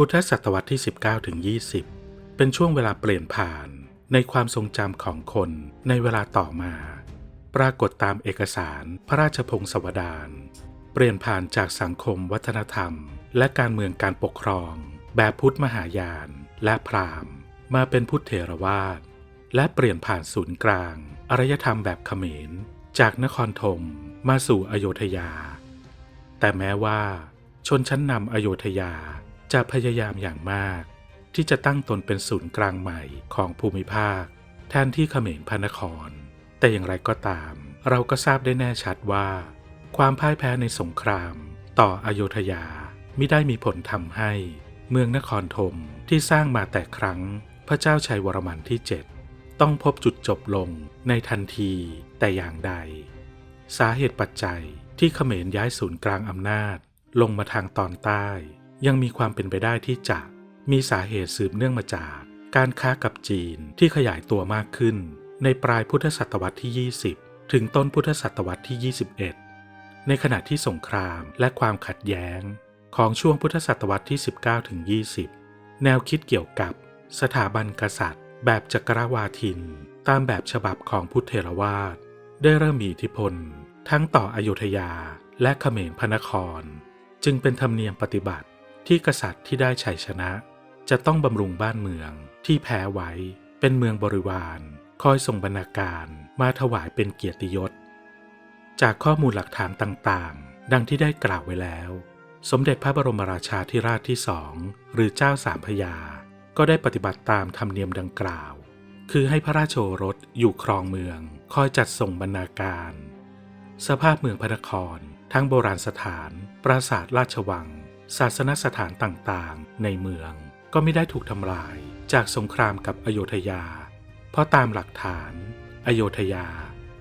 พุทธศตวรรษที่ 19ถึง20 เป็นช่วงเวลาเปลี่ยนผ่านในความทรงจำของคนในเวลาต่อมา ปรากฏตามเอกสารพระราชพงศาวดาร เปลี่ยนผ่านจากสังคมวัฒนธรรม และการเมืองการปกครอง แบบพุทธมหายานและพราหมณ์ มาเป็นพุทธเถรวาท และเปลี่ยนผ่านศูนย์กลางอารยธรรมแบบเขมร จากนครธมมาสู่อโยธยา แต่แม้ว่า ชนชั้นนำอโยธยา จะพยายามอย่างมาก ที่จะตั้งตนเป็นศูนย์กลางใหม่ของภูมิภาค แทนที่เขมรพระนคร แต่อย่างไรก็ตาม เราก็ทราบได้แน่ชัดว่า ความพ่ายแพ้ในสงคราม ต่ออโยธยาไม่ได้มีผลทำให้ เมืองนครธมที่สร้างมาแต่ครั้ง พระเจ้าชัยวรมันที่ 7 ต้องพบจุดจบลงในทันทีแต่อย่างใด สาเหตุปัจจัยที่เขมรย้ายศูนย์กลางอำนาจลงมาทางตอนใต้ ยังมีความเป็นไปได้ที่จะมีสาเหตุสืบเนื่องมาจาก การค้ากับจีนที่ขยายตัวมากขึ้น ในปลายพุทธศตวรรษที่ 20 ถึงต้นพุทธศตวรรษที่ 21 ในขณะที่สงครามและความขัดแย้ง ของช่วงพุทธศตวรรษที่ 19 ถึง 20 แนวคิดเกี่ยวกับสถาบันกษัตริย์ แบบจักรวาทิน ตามแบบฉบับของพุทธเถรวาทได้เริ่มมีอิทธิพล ทั้งต่ออโยธยาและเขมรพระนคร จึงเป็นธรรมเนียมปฏิบัติ ที่กษัตริย์ที่ได้ชัยชนะ จะต้องบำรุงบ้านเมืองที่แพ้ไว้ เป็นเมืองบริวาร คอยส่งบรรณาการมาถวายเป็นเกียรติยศ จากข้อมูลหลักฐานต่างๆ ดังที่ได้กล่าวไว้แล้ว สมเด็จพระบรมราชาธิราชที่สองหรือเจ้าสามพยา ก็ได้ปฏิบัติตามธรรมเนียมดังกล่าว คือให้พระราชโอรสอยู่ครองเมือง คอยจัดส่งบรรณาการ สภาพเมืองพระนคร ทั้งโบราณสถาน ปราสาทราชวัง ศาสนสถานต่างๆ ในเมืองก็ไม่ได้ถูกทำลายจากสงครามกับอโยธยา เพราะตามหลักฐาน อโยธยา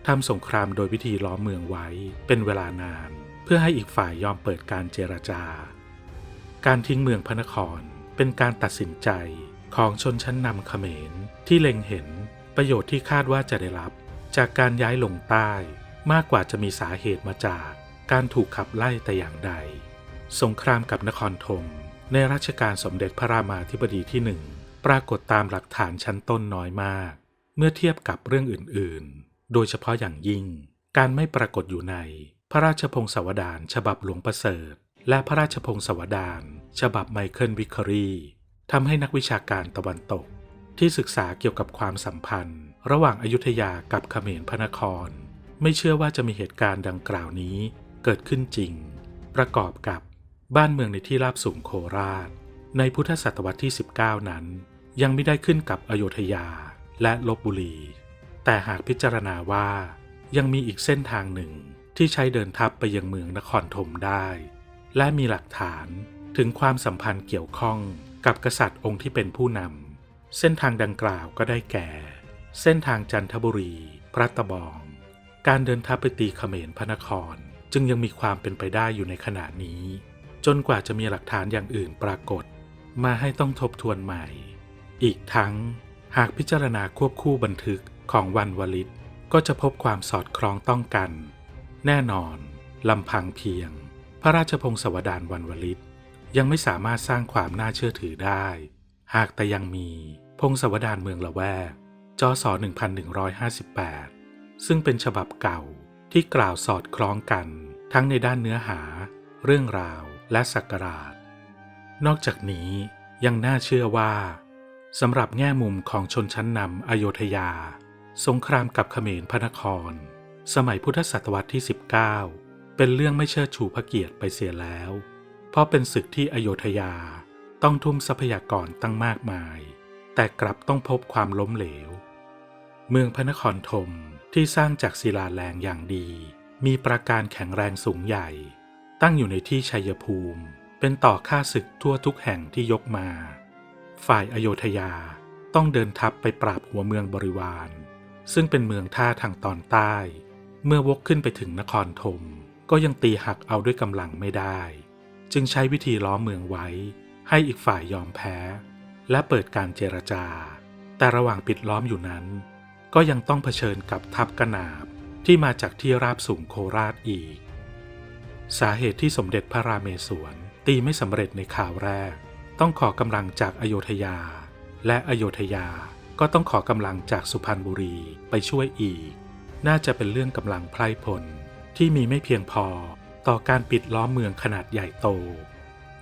ทำสงครามโดยวิธีล้อมเมืองไว้เป็นเวลานาน เพื่อให้อีกฝ่ายยอมเปิดการเจรจา การทิ้งเมืองพระนครเป็นการตัดสินใจของชนชั้นนำเขมรที่เล็งเห็นประโยชน์ที่คาดว่าจะได้รับ จากการย้ายลงใต้มากกว่าจะมีสาเหตุมาจากการถูกขับไล่แต่อย่างใด สงครามกับนครธมในรัชกาลสมเด็จพระรามาธิบดีที่หนึ่งปรากฏตามหลักฐานชั้นต้นน้อยมาก เมื่อเทียบกับเรื่องอื่นๆ โดยเฉพาะอย่างยิ่ง การไม่ปรากฏอยู่ในพระราชพงศาวดารฉบับหลวงประเสริฐ และพระราชพงศาวดารฉบับไมเคิลวิคคอรีทำให้นักวิชาการตะวันตก ที่ศึกษาเกี่ยวกับความสัมพันธ์ ระหว่างอายุทยากับเขมรพระนคร ไม่เชื่อว่าจะมีเหตุการณ์ดังกล่าวนี้เกิดขึ้นจริง ประกอบกับ บ้านเมืองในที่ราบสูงโคราช ในพุทธศตวรรษที่ 19 นั้น ยังไม่ได้ขึ้นกับอโยธยาและลบบุรี แต่หากพิจารณาว่ายังมีอีกเส้นทางหนึ่งที่ใช้เดินทัพไปยังเมืองนครธมได้ และมีหลักฐานถึงความสัมพันธ์เกี่ยวข้องกับกษัตริย์องค์ที่เป็นผู้นำเส้นทางดังกล่าวก็ได้แก่ เส้นทางจันทบุรี พระตะบอง การเดินทัพไปตีเขมรพระนคร จึงยังมีความเป็นไปได้อยู่ในขณะนี้ จนกว่าจะมีหลักฐานอย่างอื่นปรากฏ มาให้ต้องทบทวนใหม่ อีกทั้ง หากพิจารณาควบคู่บันทึกของวันวลิต ก็จะพบความสอดคล้องต้องกัน แน่นอนลำพังเพียง พระราชพงศาวดารวันวลิต ยังไม่สามารถสร้างความน่าเชื่อถือได้ หากแต่ยังมีพงศาวดารเมืองละแวกจศ1158 ซึ่งเป็นฉบับเก่าที่กล่าวสอดคล้องกัน ทั้งในด้านเนื้อหา เรื่องราว และสักการะนอกจากนี้ยังน่าเชื่อว่าสำหรับแง่มุมของชนชั้นนำอโยธยา สงครามกับเขมรพระนคร สมัยพุทธศตวรรษที่ 19 เป็นเรื่องไม่เชิดชูพระเกียรติไปเสียแล้ว เพราะเป็นศึกที่อโยธยาต้องทุ่มทรัพยากรตั้งมากมาย แต่กลับต้องพบความล้มเหลว เมืองพระนครธมที่สร้างจากศิลาแรงอย่างดี มีประการแข็งแรงสูงใหญ่ ตั้งอยู่ในที่ชัยภูมิ เป็นต่อค่าศึกทั่วทุกแห่งที่ยกมา ฝ่ายอโยธยาต้องเดินทัพไปปราบหัวเมืองบริวาร ซึ่งเป็นเมืองท่าทางตอนใต้ เมื่อวกขึ้นไปถึงนครธมก็ยังตีหักเอาด้วยกำลังไม่ได้ จึงใช้วิธีล้อมเมืองไว้ ให้อีกฝ่ายยอมแพ้ และเปิดการเจรจา แต่ระหว่างปิดล้อมอยู่นั้น ก็ยังต้องเผชิญกับทัพกระนาบที่มาจากที่ราบสูงโคราชอีก สาเหตุที่สมเด็จพระราเมศวรตีไม่สำเร็จในข่าวแรก ต้องขอกำลังจากอโยธยา และอโยธยาก็ต้องขอกำลังจากสุพรรณบุรีไปช่วยอีก น่าจะเป็นเรื่องกำลังไพร่พลที่มีไม่เพียงพอต่อการปิดล้อมเมืองขนาดใหญ่โต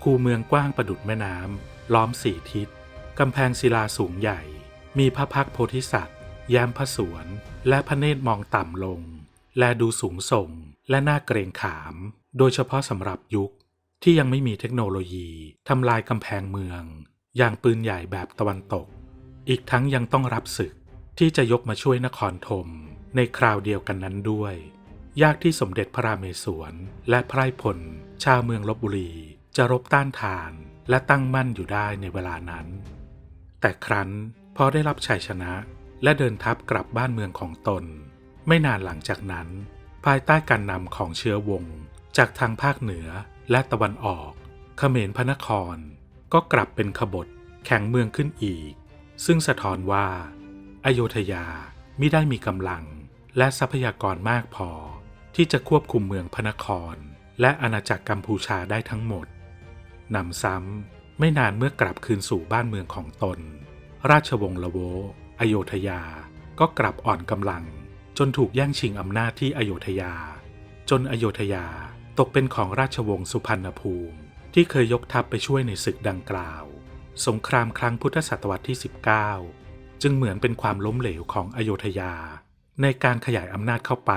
คูเมืองกว้างประดุดแม่น้ำล้อมสี่ทิศกำแพงศิลาสูงใหญ่ มีพระพักโพธิสัตว์แย้มพระสวน และพระเนตรมองต่ำลง และดูสูงส่งและน่าเกรงขาม โดยเฉพาะสำหรับยุคที่ยังไม่มีเทคโนโลยีทำลายกำแพงเมือง อย่างปืนใหญ่แบบตะวันตก อีกทั้งยังต้องรับศึกที่จะยกมาช่วยนครธมในคราวเดียวกันนั้นด้วย ยากที่สมเด็จพระราเมศวร และไพร่พล ชาวเมืองลบบุรี จะรบต้านทานและตั้งมั่นอยู่ได้ในเวลานั้น แต่ครั้นพอได้รับชัยชนะและเดินทัพกลับบ้านเมืองของตน ไม่นานหลังจากนั้น ภายใต้การนำของเชื้อวง จากทางภาคเหนือและตะวันออกเขมรพระนคร ก็กลับเป็นขบฏแข็งเมืองขึ้นอีก ซึ่งสะท้อนว่าอโยธยาไมิได้มีกำลังและทรัพยากรมากพอ ที่จะควบคุมเมืองพระนคร และอาณาจักรกัมพูชาได้ทั้งหมดนำซ้ำไม่นานเมื่อกลับคืนสู่บ้านเมืองของตน ราชวงศ์ละโวอโยธยาก็กลับอ่อนกำลัง จนถูกแย่งชิงอำนาจที่อโยธยา จนอโยธยา ตกเป็นของราชวงศ์สุพรรณภูมิ ที่เคยยกทัพไปช่วยในศึกดังกล่าว สงครามครั้งพุทธศตวรรษที่ 19 จึงเหมือนเป็นความล้มเหลวของอโยธยา ในการขยายอำนาจเข้าไป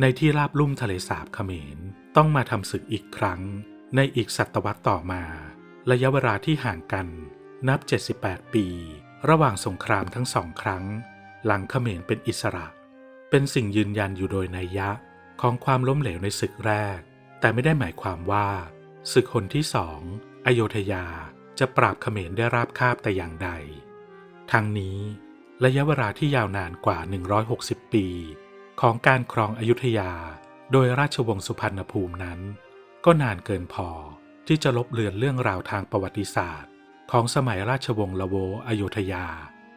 ในที่ราบลุ่มทะเลสาบเขมรต้องมาทำศึกอีกครั้ง ในอีกศตวรรษต่อมา ระยะเวลาที่ห่างกันนับ 78 ปี ระหว่างสงครามทั้งสองครั้ง หลังเขมรเป็นอิสระ เป็นสิ่งยืนยันอยู่โดยนัยยะของความล้มเหลวในศึกแรก แต่ไม่ได้หมายความว่าศึกคนที่สองอโยธยาจะปราบเขมรได้ราบคาบแต่อย่างใด ทั้งนี้ระยะเวลาที่ยาวนานกว่า 160 ปี ของการครองอยุธยาโดยราชวงศ์สุพรรณภูมินั้น ก็นานเกินพอที่จะลบเลือนเรื่องราวทางประวัติศาสตร์ ของสมัยราชวงศ์ละโวอยุธยา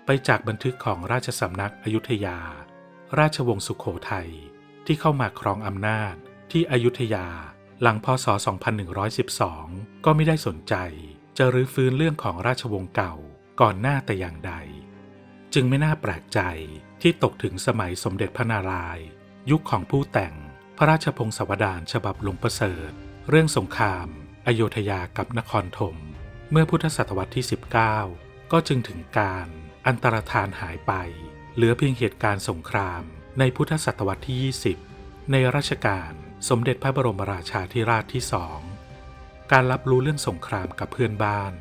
ไปจากบันทึกของราชสำนักอยุธยา ราชวงศ์สุขโขทัยที่เข้ามาครองอำนาจ ที่อยุธยา หลังพศ 2112 ก็ไม่ได้สนใจ จะรื้อฟื้นเรื่องของราชวงศ์เก่าก่อนหน้าแต่อย่างใด จึงไม่น่าแปลกใจที่ตกถึงสมัยสมเด็จพระนารายณ์ยุคของผู้แต่งพระราชพงศาวดารฉบับหลวงประเสริฐ เรื่องสงคราม อโยธยากับนครธมเมื่อพุทธศตวรรษที่ 19 ก็จึงถึงการอันตรธานหายไป เหลือเพียงเหตุการณ์สงครามในพุทธศตวรรษที่ 20 ในรัชกาล สมเด็จพระบรมราชาธิราชที่สอง การรับรู้เรื่องสงครามกับเพื่อนบ้าน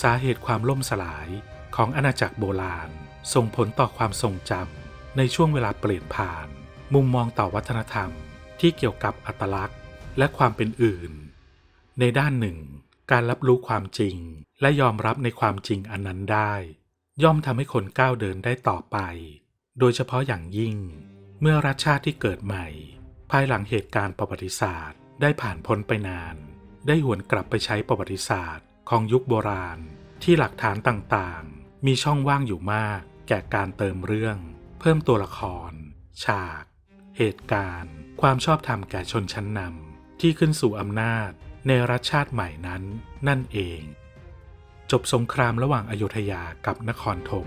สาเหตุความล่มสลายของอาณาจักรโบราณ ส่งผลต่อความทรงจำในช่วงเวลาเปลี่ยนผ่าน มุมมองต่อวัฒนธรรมที่เกี่ยวกับอัตลักษณ์และความเป็นอื่น ในด้านหนึ่ง การรับรู้ความจริงและยอมรับในความจริงอันนั้นได้ ย่อมทำให้คนก้าวเดินได้ต่อไป โดยเฉพาะอย่างยิ่ง เมื่อรัฐชาติที่เกิดใหม่ ภายหลังเหตุการณ์ประวัติศาสตร์ ได้ผ่านพ้นไปนาน ได้หวนกลับไปใช้ประวัติศาสตร์ ของยุคโบราณ ที่หลักฐานต่างๆ มีช่องว่างอยู่มาก แก่การเติมเรื่อง เพิ่มตัวละคร ฉาก เหตุการณ์ ความชอบธรรมแก่ชนชั้นนำที่ขึ้นสู่อำนาจ ในรัฐชาติใหม่นั้นนั่นเอง จบสงครามระหว่างอโยธยากับนครธม